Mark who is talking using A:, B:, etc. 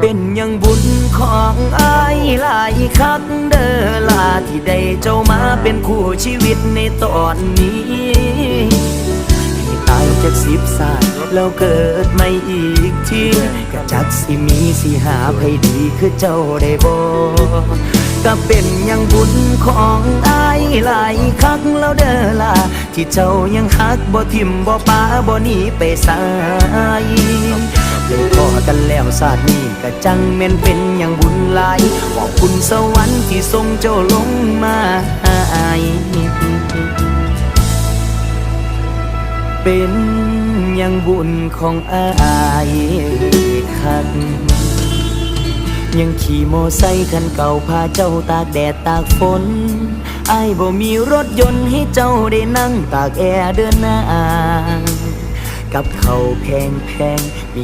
A: เป็นยังบุญของอายหลายคักเด้อลาที่ได้เจ้ามาเป็นคู่ชีวิตในตอนนี้ให้ตายจากสิบศาสตร์แล้วเกิดไม่อีกทีก็จักสิมีสิหาไผดีคือเจ้าได้บ่ก็เป็นยังบุญของอายหลายคักแล้วเด้อล่ะที่เจ้ายังฮักบ่ทิมบ่ป้าบ่หนีไปสาย กันแล้วศาสตร์นี้ก็จังแม่นเป็นอยังบุญหลายขอบคุณสวรรค์ที่ทรงเจ้าลงมาให้เป็นอยังบุญของอายคักยังขี่โมอไซคันเก่าพาเจ้าตากแดดตากฝนอายบ่มีรถยนต์ให้เจ้าได้นั่งตากแอร์เดินหน้ากับเขาแพงแพงมี